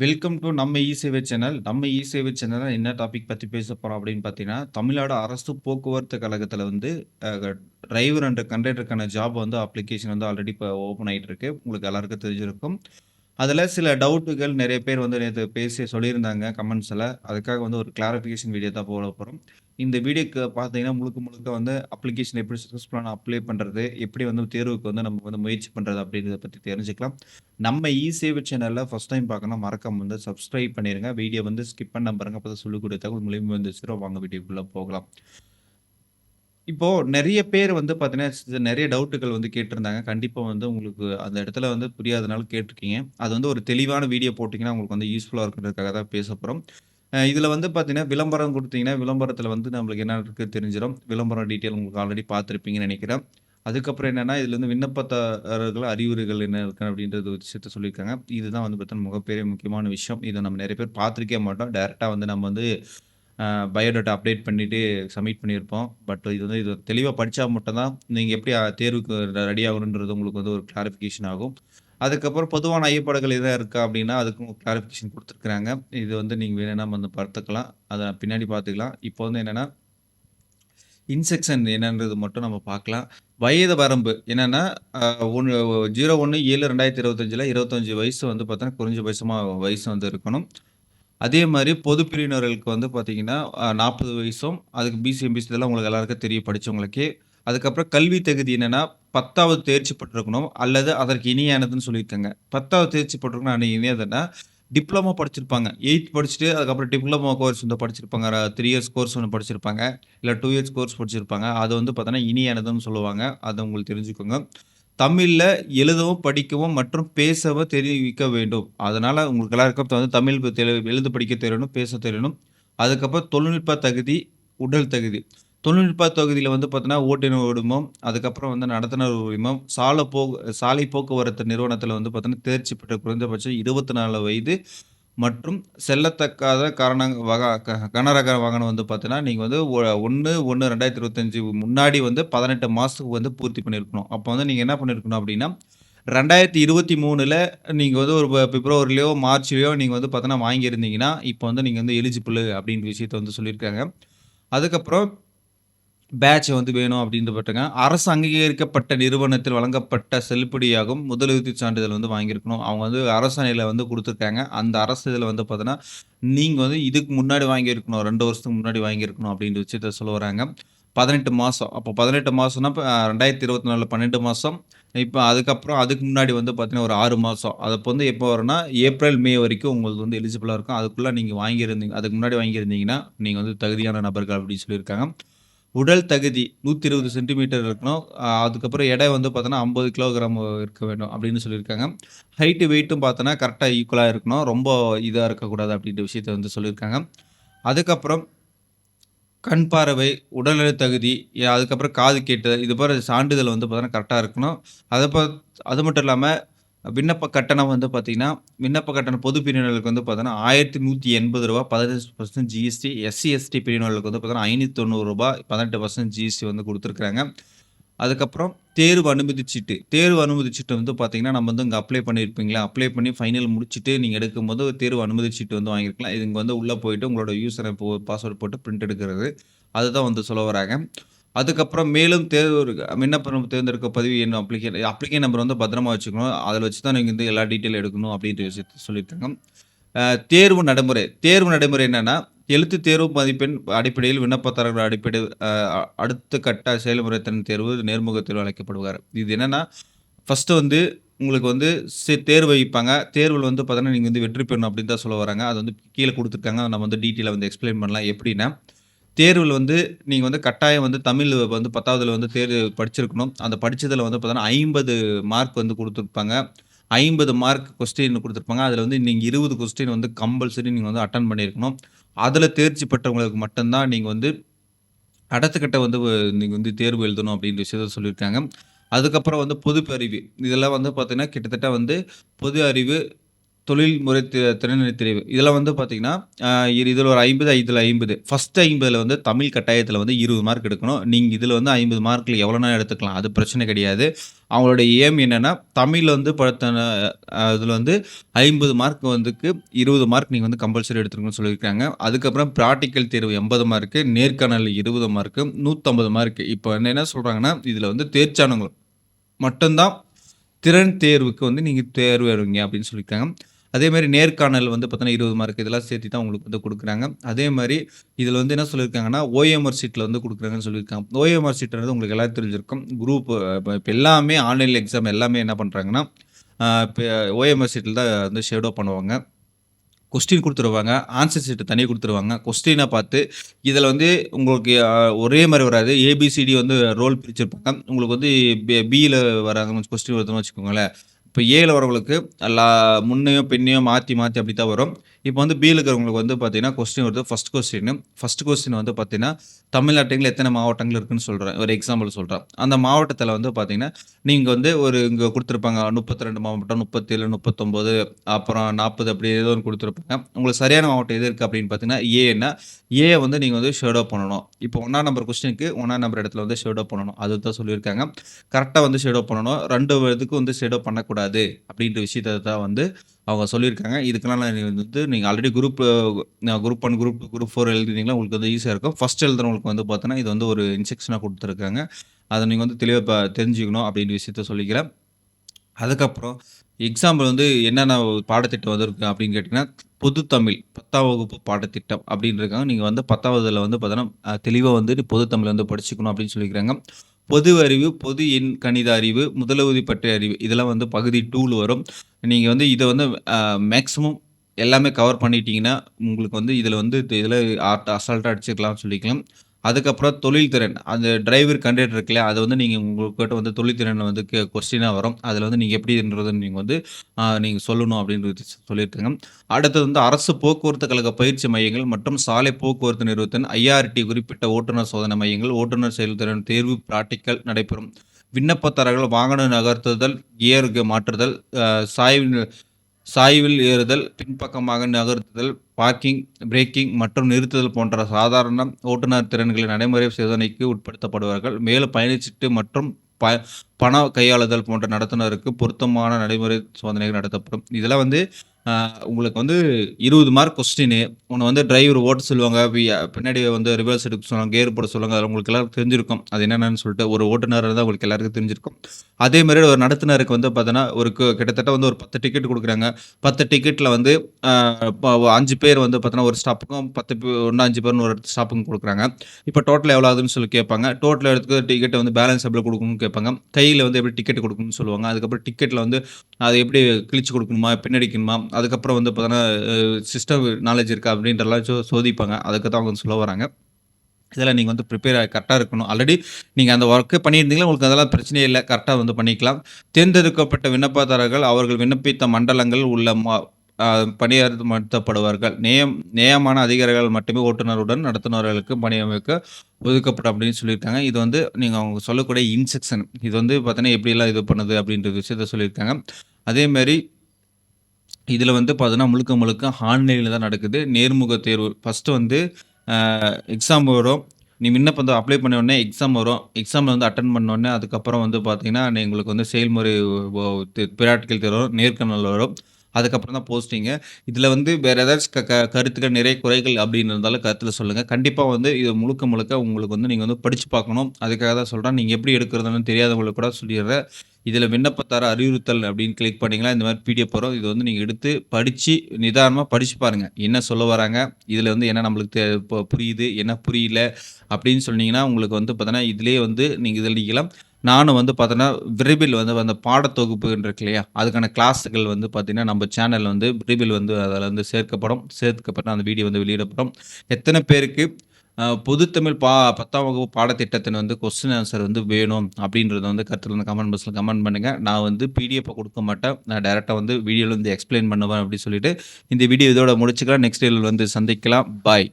Welcome to நம்ம இ சேவை channel. நம்ம இ சேவை என்ன டாபிக் பற்றி பேச போகிறோம் அப்படின்னு பார்த்தீங்கன்னா, தமிழ்நாடு அரசு போக்குவரத்து கழகத்தில் வந்து டிரைவர் அண்ட் கண்டக்டருக்கான ஜாப் வந்து அப்ளிகேஷன் வந்து ஆல்ரெடி இப்போ ஓப்பன் ஆகிட்டு இருக்கு. உங்களுக்கு எல்லாருக்கும் தெரிஞ்சிருக்கும். அதில் சில டவுட்டுகள் நிறைய பேர் வந்து நேற்று பேசி சொல்லியிருந்தாங்க கமெண்ட்ஸில் அதுக்காக வந்து ஒரு கிளாரிஃபிகேஷன் வீடியோ தான் போட போகிறோம் இந்த வீடியோக்கு பார்த்தீங்கன்னா, முழுக்க முழுக்க வந்து அப்ளிகேஷன் எப்படி சக்சஸ்ஃபுல்லா அப்ளை பண்ணுறது எப்படி வந்து தேர்வுக்கு வந்து நம்ம வந்து முயற்சி பண்ணுறது அப்படின்றத பற்றி தெரிஞ்சுக்கலாம். நம்ம இசேவை சேனலில் ஃபஸ்ட் டைம் பார்க்கணும் மறக்காம வந்து சப்ஸ்கிரைப் பண்ணிடுங்க வீடியோ வந்து ஸ்கிப் பண்ண பாருங்க. அப்பதான் சொல்லக்கூடிய தகவல் மூலியமாக வந்து சிறோ வாங்க வீடியோக்குள்ளே போகலாம். இப்போ நிறைய பேர் வந்து பார்த்தீங்கன்னா, நிறைய டவுட்டுகள் வந்து கேட்டிருந்தாங்க. கண்டிப்பாக வந்து உங்களுக்கு அந்த இடத்துல வந்து புரியாதனால கேட்டிருக்கீங்க அது வந்து ஒரு தெளிவான வீடியோ போட்டிங்கன்னா உங்களுக்கு வந்து யூஸ்ஃபுல்லாக இருக்கிறதுக்காக தான் பேச போகிறோம் இதில் வந்து பார்த்தீங்கன்னா, விளம்பரம் கொடுத்தீங்கன்னா விளம்பரத்தில் வந்து நம்மளுக்கு என்ன இருக்குது தெரிஞ்சிடும் விளம்பரம் டீட்டெயில் உங்களுக்கு ஆல்ரெடி பார்த்துருப்பீங்கன்னு நினைக்கிறேன் அதுக்கப்புறம் என்னென்னா இதில் வந்து விண்ணப்பதாரர்கள் அறிவுரைகள் என்ன இருக்கு அப்படின்றது ஒரு விஷயத்த சொல்லியிருக்காங்க. இதுதான் வந்து பார்த்தீங்கன்னா, மிகப்பெரிய முக்கியமான விஷயம். இதை நம்ம நிறைய பேர் பார்த்துருக்கே மாட்டோம். டேரெக்டாக வந்து நம்ம வந்து பயோடேட்டா அப்டேட் பண்ணிட்டு சப்மிட் பண்ணியிருப்போம். பட் இது வந்து இது தெளிவாக படித்தா மட்டும்தான் நீங்கள் எப்படி தேர்வுக்கு ரெடி ஆகணுன்றது உங்களுக்கு வந்து ஒரு கிளாரிஃபிகேஷன் ஆகும். அதுக்கப்புறம் பொதுவான ஐயப்பாடுகள் எதாவது இருக்கா அப்படின்னா, அதுக்கும் கிளாரிஃபிகேஷன் கொடுத்துருக்குறாங்க இது வந்து நீங்கள் வேணும்னா வந்து பார்த்துக்கலாம். அதை பின்னாடி பார்த்துக்கலாம். இப்போ வந்து என்னென்னா இன்செக்ஷன் என்னன்றது மட்டும் நம்ம பார்க்கலாம். வயது வரம்பு என்னன்னா, அ ஒண்ணு 01/7/2025ல 25 வயசு வந்து பார்த்தோன்னா குறைஞ்சபட்சமாக வயசு வந்து இருக்கணும். அதே மாதிரி பொது பிரிவினர்களுக்கு வந்து பார்த்தீங்கன்னா, நாற்பது வயசும், அதுக்கு பிசி, எம்பிசி இதெல்லாம் உங்களுக்கு எல்லாருக்கும் தெரியும் படித்தவங்களுக்கு அதுக்கப்புறம் கல்வி தகுதி என்னென்னா பத்தாவது தேர்ச்சி பெற்றிருக்கணும். அல்லது அதற்கு இணையானதுன்னு சொல்லியிருக்காங்க. 10வது தேர்ச்சி பெற்றிருக்கணும் அணி இணையதுன்னா டிப்ளமோ படிச்சிருப்பாங்க. எயித் படிச்சுட்டு அதுக்கப்புறம் டிப்ளமோ கோர்ஸ் வந்து படிச்சிருப்பாங்க. த்ரீ இயர்ஸ் கோர்ஸ் ஒன்று படிச்சிருப்பாங்க. இல்லை டூ இயர்ஸ் கோர்ஸ் படிச்சிருப்பாங்க. அது வந்து பார்த்தோன்னா இனியானதுன்னு சொல்லுவாங்க. அதை உங்களுக்கு தெரிஞ்சுக்கோங்க. தமிழில் எழுதவும், படிக்கவும் மற்றும் பேசவும் தெரிவிக்க வேண்டும். அதனால் உங்களுக்கு எல்லாருக்கும் வந்து தமிழ் தெ எழுத படிக்க தெரியணும், பேச தெரியணும். அதுக்கப்புறம் தொழில்நுட்ப தகுதி, உடல் தகுதி. தொழில்நுட்ப தொகுதியில் வந்து பார்த்தோன்னா ஓட்டுநர் உரிமம், அதுக்கப்புறம் வந்து நடத்துனர் உரிமம், சாலை போ சாலை போக்குவரத்து நிறுவனத்தில் வந்து பார்த்தோன்னா தேர்ச்சி பெற்ற குறைந்தபட்சம் 24 வயது மற்றும் செல்லத்தக்காத காரண வக க கனரக வாகனம் வந்து பார்த்தீங்கன்னா, நீங்கள் வந்து ஒ 1/1/2025 முன்னாடி வந்து பதினெட்டு மாதத்துக்கு வந்து பூர்த்தி பண்ணியிருக்கணும். அப்போ வந்து நீங்கள் என்ன பண்ணியிருக்கணும் அப்படின்னா, ரெண்டாயிரத்தி இருபத்தி மூணில் நீங்கள் வந்து ஒரு பிப்ரவரிலையோ மார்ச்லையோ நீங்கள் வந்து பார்த்தீங்கன்னா வாங்கியிருந்தீங்கன்னா, இப்போ வந்து நீங்கள் வந்து எலிஜிபிள் அப்படின்ற விஷயத்த வந்து சொல்லியிருக்காங்க. அதுக்கப்புறம் பேட்ச் வந்து வேணும் அப்படின்னு போட்டிருக்காங்க. அரசு அங்கீகரிக்கப்பட்ட நிறுவனத்தில் வழங்கப்பட்ட செல்லுபடியாகும் முதலுதவி சான்றிதழ் வந்து வாங்கியிருக்கணும். அவங்க வந்து அரசாணையில வந்து கொடுத்துருக்காங்க அந்த அரசு இதில் வந்து பார்த்தீங்கன்னா, நீங்கள் வந்து இதுக்கு முன்னாடி வாங்கியிருக்கணும். ரெண்டு வருஷத்துக்கு முன்னாடி வாங்கியிருக்கணும் அப்படின்ற விஷயத்த சொல்ல வராங்க. பதினெட்டு மாதம் அப்போ பதினெட்டு மாதம்னா இப்போ ரெண்டாயிரத்தி இருபத்தி நாலில் பன்னெண்டு மாதம் இப்போ அதுக்கப்புறம் அதுக்கு முன்னாடி வந்து பார்த்தீங்கன்னா, ஒரு ஆறு மாதம் அதுப்போ வந்து எப்போ வரும்னா, ஏப்ரல், மே வரைக்கும் உங்களுக்கு வந்து எலிஜிபிளாக இருக்கும். அதுக்குள்ளே நீங்கள் வாங்கியிருந்தீங்க அதுக்கு முன்னாடி வாங்கியிருந்தீங்கன்னா, நீங்கள் வந்து தகுதியான நபர்கள் அப்படின்னு சொல்லியிருக்காங்க. உடல் தகுதி 120 சென்டிமீட்டர் இருக்கணும். அதுக்கப்புறம் எடை வந்து பார்த்தோன்னா ஐம்பது கிலோகிராம் இருக்க வேண்டும் அப்படின்னு சொல்லியிருக்காங்க. ஹைட்டு வெயிட்டும் பார்த்தோன்னா கரெக்டாக ஈக்குவலாக இருக்கணும். ரொம்ப இதாக இருக்கக்கூடாது அப்படின்ற விஷயத்த வந்து சொல்லியிருக்காங்க. அதுக்கப்புறம் கண் பார்வை, உடல்நல தகுதி, அதுக்கப்புறம் காது கேட்டு இது போகிற சான்றிதழ் வந்து பார்த்தோன்னா கரெக்டாக இருக்கணும். அதை ப அது மட்டும் இல்லாமல் விண்ணப்ப கட்டணம் வந்து பார்த்தீங்கன்னா, விண்ணப்ப கட்டணம் பொது பிரிவினர்களுக்கு வந்து பார்த்தீங்கன்னா, ரூ. 1180 15% ஜிஎஸ்டி, எஸ்சி, எஸ்டி பிரிவினர்களுக்கு வந்து பார்த்தீங்கன்னா, ரூ. 590 18% ஜிஎஸ்டி வந்து கொடுத்துருக்குறாங்க அதுக்கப்புறம் தேர்வு அனுமதி சீட்டு. தேர்வு அனுமதி சீட்டு வந்து பார்த்தீங்கன்னா, நம்ம வந்து இங்கே அப்ளை பண்ணியிருப்பீங்களா? அப்ளை பண்ணி ஃபைனல் முடிச்சுட்டு நீங்கள் எடுக்கும்போது தேர்வு அனுமதி சீட்டு வந்து வாங்கியிருக்கலாம். இது இங்கே வந்து உள்ளே போயிட்டு உங்களோட யூசர் போ பாஸ்வேர்ட் போட்டு பிரிண்ட் எடுக்கிறது. அதுதான் வந்து சொல்ல வராங்க. அதுக்கப்புறம் மேலும் தேர்வு விண்ணப்பம் தேர்ந்தெடுக்க பதிவு என்ன அப்ளிகே அப்ளிகேஷன் நம்பர் வந்து பத்திரமா வச்சுக்கணும். அதில் வச்சு தான் நீங்கள் வந்து எல்லா டீட்டெயில் எடுக்கணும் அப்படின்ற விஷயத்த சொல்லியிருக்காங்க. தேர்வு நடைமுறை. தேர்வு நடைமுறை என்னென்னா எழுத்து தேர்வு மதிப்பெண் அடிப்படையில் விண்ணப்பதாரர்கள் அடிப்படை அடுத்த கட்ட செயல்முறை திறன் தேர்வு, நேர்முக தேர்வு அழைக்கப்படுவார். இது என்னென்னா ஃபர்ஸ்ட்டு வந்து உங்களுக்கு வந்து சே தேர்வு வைப்பாங்க. தேர்வில் வந்து பார்த்தோன்னா நீங்கள் வந்து வெற்றி பெறணும் அப்படின்னு தான் சொல்ல வராங்க. அது வந்து கீழே கொடுத்துருக்காங்க நம்ம வந்து டீட்டெயிலாக வந்து எக்ஸ்ப்ளைன் பண்ணலாம். எப்படின்னா, தேர்வில் வந்து நீங்கள் வந்து கட்டாயம் வந்து தமிழ் வந்து 10வதுல வந்து தேர்வு படிச்சிருக்கணும். அந்த படிச்சதுல வந்து பார்த்தோன்னா ஐம்பது மார்க் வந்து கொடுத்துருப்பாங்க ஐம்பது மார்க் கொஸ்டின் கொடுத்துருப்பாங்க அதில் வந்து நீங்கள் இருபது கொஸ்டின் வந்து கம்பல்சரி நீங்கள் வந்து அட்டன் பண்ணியிருக்கணும். அதில் தேர்ச்சி பெற்றவங்களுக்கு மட்டும்தான் நீங்கள் வந்து அடுத்தக்கட்ட வந்து நீங்கள் வந்து தேர்வு எழுதணும் அப்படின்ற விஷயத்த சொல்லியிருக்காங்க. அதுக்கப்புறம் வந்து பொது அறிவு. இதெல்லாம் வந்து பார்த்தீங்கன்னா, கிட்டத்தட்ட வந்து பொது அறிவு, தொழில்முறை திறநிலை தெரிவு. இதில் வந்து பார்த்தீங்கன்னா, இதில் ஒரு ஐம்பது இதில் ஐம்பது ஃபஸ்ட் ஐம்பதில் வந்து தமிழ் கட்டாயத்தில் வந்து 20 மார்க் எடுக்கணும். நீங்கள் இதில் வந்து ஐம்பது மார்க்கில் எவ்வளோ நேரம் எடுத்துக்கலாம். அது பிரச்சனை கிடையாது. அவங்களோட எய்ம் என்னென்னா தமிழில் வந்து படுத்தின அதில் வந்து 50 மார்க் வந்துக்கு 20 மார்க் நீங்கள் வந்து கம்பல்சரி எடுத்துருக்கணும்னு சொல்லியிருக்காங்க. அதுக்கப்புறம் ப்ராக்டிக்கல் தேர்வு 80 மார்க்கு, நேர்காணல் 20 மார்க்கு, நூற்றம்பது மார்க்கு இப்போ என்ன என்ன இதில் வந்து தேர்ச்சானவங்க மட்டும்தான் திறன் தேர்வுக்கு வந்து நீங்கள் தேர்வு வருவீங்க அப்படின்னு சொல்லியிருக்காங்க. அதே மாதிரி நேர்காணல் வந்து பார்த்தீங்கன்னா 20 மார்க் இதெல்லாம் சேர்த்து தான் உங்களுக்கு வந்து கொடுக்குறாங்க அதே மாதிரி இதில் வந்து என்ன சொல்லியிருக்காங்கன்னா, ஓஎம்ஆர் சீட்டில் வந்து கொடுக்குறாங்கன்னு சொல்லியிருக்காங்க. ஓஎம்ஆர் சீட்டுன்றது உங்களுக்கு எல்லாருக்கும் தெரிஞ்சிருக்கும். குரூப் இப்போ எல்லாமே ஆன்லைன் எக்ஸாம் எல்லாமே என்ன பண்ணுறாங்கன்னா இப்போ ஓஎம்ஆர் சீட்டில் தான் வந்து ஷேடோ பண்ணுவாங்க. கொஸ்டின் கொடுத்துருவாங்க ஆன்சர் சீட்டு தனியாக கொடுத்துருவாங்க கொஸ்டினை பார்த்து இதில் வந்து உங்களுக்கு ஒரே மாதிரி வராது. ஏபிசிடி வந்து ரோல் பிரிச்சிருப்பாங்க. உங்களுக்கு வந்து பி பியில் வராங்க கொஸ்டின் வருதுன்னு வச்சுக்கோங்களேன். இப்போ ஏல வரவங்களுக்கு லா முன்னையும், பின்னையும் மாற்றி மாற்றி அப்படி தான் வரும். இப்போ வந்து பியில் இருக்கிறவங்களுக்கு வந்து பார்த்தீங்கன்னா, கொஸ்டின் வருது. First question. ஃபஸ்ட் கொஸ்டின் வந்து பார்த்தீங்கன்னா, தமிழ்நாட்டில் எத்தனை மாவட்டங்கள் இருக்குன்னு சொல்கிறேன் ஒரு எக்ஸாம்பிள் சொல்கிறேன் அந்த மாவட்டத்தில் வந்து பார்த்தீங்கன்னா, நீங்கள் வந்து ஒரு இங்கே கொடுத்துருப்பாங்க முப்பத்தி ரெண்டு மாவட்டம், 37, 39 அப்புறம் 40 அப்படி ஏதோ ஒன்று கொடுத்துருப்பாங்க உங்களுக்கு சரியான மாவட்டம் எது இருக்குது அப்படின்னு பார்த்தீங்கன்னா, ஏன்னா ஏ வந்து நீங்கள் வந்து ஷேடோ பண்ணணும். இப்போ ஒன்றா நம்பர் கொஸ்டினுக்கு ஒன்றா நம்பர் இடத்துல வந்து ஷேடோ பண்ணணும். அது தான் சொல்லியிருக்காங்க. கரெக்டாக வந்து ஷேடோ பண்ணணும். ரெண்டு இதுக்கும் வந்து ஷேடோ பண்ணக்கூடாது. அப்படின்ற விஷயத்த தான் வந்து அவங்க சொல்லியிருக்காங்க. இதுக்கெல்லாம் வந்து நீங்கள் already group group one group group 4 எழுதினீங்கன்னா உங்களுக்கு வந்து ஈஸியாக இருக்கும். ஃபர்ஸ்ட் எழுதுறவங்களுக்கு வந்து பார்த்தோன்னா, இது வந்து ஒரு இன்ஸ்ட்ரக்ஷனாக கொடுத்துருக்காங்க அதை நீங்கள் வந்து தெளிவாக இப்போ தெரிஞ்சுக்கணும் அப்படின்ற விஷயத்த சொல்லிக்கிறேன். அதுக்கப்புறம் எக்ஸாம்பிள் வந்து என்னென்ன பாடத்திட்டம் வந்திருக்கு அப்படின்னு கேட்டிங்கன்னா பொது தமிழ் 10ஆம் வகுப்பு பாடத்திட்டம் அப்படின்னு இருக்காங்க. நீங்கள் வந்து 10வதுல வந்து பார்த்தோன்னா, தெளிவாக வந்து பொது தமிழ் வந்து படிச்சுக்கணும் அப்படின்னு சொல்லியிருக்காங்க. பொது அறிவு, பொது எண் கணித அறிவு, முதலுதவி பற்றிய அறிவு இதெல்லாம் வந்து பகுதி டூல் வரும். நீங்கள் வந்து இதை வந்து மேக்ஸிமம் எல்லாமே கவர் பண்ணிட்டீங்கன்னா, உங்களுக்கு வந்து இதில் வந்து இதில் அ அசால்ட்டாக அடிச்சுக்கலாம்னு சொல்லிக்கலாம். அதுக்கப்புறம் தொழில்திறன் அந்த டிரைவர், கண்டக்டர் இருக்கு அது வந்து நீங்கள் உங்கள்கிட்ட வந்து தொழில்திறன் வந்து கே வரும். அதில் வந்து நீங்கள் எப்படின்றது நீங்கள் வந்து நீங்கள் சொல்லணும் அப்படின்றது சொல்லியிருக்காங்க. அடுத்தது வந்து அரசு போக்குவரத்து கழக பயிற்சி மையங்கள் மற்றும் சாலை போக்குவரத்து நிறுவனத்தின் ஐஆர்டி குறிப்பிட்ட ஓட்டுநர் சோதனை மையங்கள், ஓட்டுநர் செயல்திறன் தேர்வு பிராக்டிக்கல் நடைபெறும். விண்ணப்பதாரர்கள் வாகன நகர்த்துதல், கியருக்கு மாற்றுதல், சாய்வு சாய்வில் ஏறுதல், பின்பக்கமாக நகர்த்துதல், பார்க்கிங், பிரேக்கிங் மற்றும் நிறுத்துதல் போன்ற சாதாரண ஓட்டுநர் திறன்களின் நடைமுறை சோதனைக்கு உட்படுத்தப்படுவார்கள். மேலும் பயணச்சீட்டு மற்றும் ப பண கையாளுதல் போன்ற நடத்துனருக்கு பொருத்தமான நடைமுறை சோதனைகள் நடத்தப்படும். இதெல்லாம் வந்து உங்களுக்கு வந்து 20 மார்க் கொஸ்டின் உன்னை வந்து டிரைவர் ஓட்ட சொல்லுவாங்க. வி பின்னாடி வந்து ரிவர்ஸ் எடுக்க சொல்லுவாங்க. கேர் போட சொல்லுவாங்க. அது உங்களுக்கு எல்லாருக்கும் தெரிஞ்சிருக்கும். அது என்னென்னன்னு சொல்லிட்டு ஒரு ஓட்டுநர் தான் உங்களுக்கு எல்லாருக்கும் தெரிஞ்சிருக்கும். அதே மாதிரி ஒரு நடத்துனருக்கு வந்து பார்த்தோன்னா, ஒரு கு கிட்டத்தட்ட வந்து ஒரு 10 டிக்கெட் கொடுக்குறாங்க பத்து டிக்கெட்டில் வந்து அ ப 5 பேர் வந்து பார்த்தோன்னா, ஒரு ஸ்டாப்புக்கும் 10 பே ஒன்று அஞ்சு பேர்னு ஒரு ஸ்டாப்புக்கும் கொடுக்குறாங்க இப்போ டோட்டல் எவ்வளோ ஆகுதுன்னு சொல்லி கேட்பாங்க. டோட்டல் எடுத்து டிக்கெட்டை வந்து பேலன்ஸ் எவ்வளோ கொடுக்கணும்னு கேட்பாங்க. கையில் வந்து எப்படி டிக்கெட் கொடுக்கணும்னு சொல்லுவாங்க. அதுக்கப்புறம் டிக்கெட்டில் வந்து அது எப்படி கிழிச்சு கொடுக்கணுமா பின்னடிக்கணுமா? அதுக்கப்புறம் வந்து பார்த்தோன்னா, சிஸ்டம் நாலேஜ் இருக்கா? அப்படின்றலாம் சோ சோதிப்பாங்க. அதுக்கு தான் அவங்க சொல்ல வராங்க. இதெல்லாம் நீங்கள் வந்து பிரிப்பேர் கரெக்டாக இருக்கணும். ஆல்ரெடி நீங்கள் அந்த ஒர்க்கு பண்ணியிருந்தீங்கன்னா, உங்களுக்கு அதெல்லாம் பிரச்சனையே இல்லை கரெக்டாக வந்து பண்ணிக்கலாம். தேர்ந்தெடுக்கப்பட்ட விண்ணப்பதாரர்கள் அவர்கள் விண்ணப்பித்த மண்டலங்கள் உள்ள மா பணியமர்த்தப்படுவார்கள். நியம் நேயமான அதிகாரிகள் மட்டுமே ஓட்டுநருடன் நடத்துனர்களுக்கு பணியமைக்க ஒதுக்கப்படும் அப்படின்னு சொல்லியிருக்காங்க. இது வந்து நீங்கள் அவங்க சொல்லக்கூடிய இன்செக்ஷன் இது வந்து பார்த்தீங்கன்னா, எப்படியெல்லாம் இது பண்ணுது அப்படின்ற விஷயத்த சொல்லியிருக்காங்க. அதேமாரி இதில் வந்து பார்த்தீங்கன்னா, முழுக்க முழுக்க ஆன்லைனில் தான் நடக்குது. நேர்முக தேர்வு. ஃபர்ஸ்ட்டு வந்து எக்ஸாம் வரும். நீ விண்ணப்பத்த அப்ளை பண்ண உடனே எக்ஸாம் வரும். எக்ஸாமில் வந்து அட்டன் பண்ணோடனே அதுக்கப்புறம் வந்து பார்த்தீங்கன்னா, உங்களுக்கு வந்து செயல்முறை ஒ தெ தேர்வு வரும். நேர்காணல் வரும். அதுக்கப்புறம் தான் போஸ்டிங்கு. இதில் வந்து வேற ஏதாச்சும் க க கருத்துக்கள், நிறைய குறைகள் அப்படின்னு இருந்தாலும் கருத்தில் சொல்லுங்கள் கண்டிப்பாக வந்து இது முழுக்க முழுக்க உங்களுக்கு வந்து நீங்கள் வந்து படித்து பார்க்கணும். அதுக்காக தான் சொல்கிறேன் நீங்கள் எப்படி எடுக்கிறதுன்னு தெரியாதவங்களுக்கு கூட சொல்லிடுறேன். இதில் விண்ணப்பத்தார அறிவுறுத்தல் அப்படின்னு கிளிக் பண்ணிங்களா இந்த மாதிரி பிடிஎஃப் வரும். இது வந்து நீங்கள் எடுத்து படித்து நிதானமாக படித்து பாருங்கள் என்ன சொல்ல வராங்க? இதில் வந்து என்ன நம்மளுக்கு தெ புரியுது, என்ன புரியல அப்படின்னு சொன்னீங்கன்னா, உங்களுக்கு வந்து பார்த்தீங்கன்னா, இதிலே வந்து நீங்கள் இதில் நீக்கலாம். நானும் வந்து பார்த்தோன்னா, விரைவில் வந்து அந்த பாடத்தொகுப்புன்னு இருக்கு இல்லையா? அதுக்கான கிளாஸுகள் வந்து பார்த்தீங்கன்னா, நம்ம சேனல் வந்து விரைவில் வந்து அதில் வந்து சேர்க்கப்படும். சேர்க்கப்பட்ட அந்த வீடியோ வந்து வெளியிடப்படும். எத்தனை பேருக்கு பொதுத்தமிழ் பா 10ஆம் வகுப்பு பாடத்திட்டத்தின் வந்து கொஸ்டின் ஆன்சர் வந்து வேணும் அப்படின்றத வந்து கருத்தில் வந்து கமெண்ட் பாக்ஸில் கமெண்ட் பண்ணுங்கள் நான் வந்து பிடிஎஃபை கொடுக்க மாட்டேன். நான் டேரெக்டாக வந்து வீடியோவில் வந்து எக்ஸ்ப்ளைன் பண்ணுவேன் அப்படின்னு சொல்லிட்டு, இந்த வீடியோ இதோட முடிச்சுக்கலாம். நெக்ஸ்ட் டேல வந்து சந்திக்கலாம். பாய்.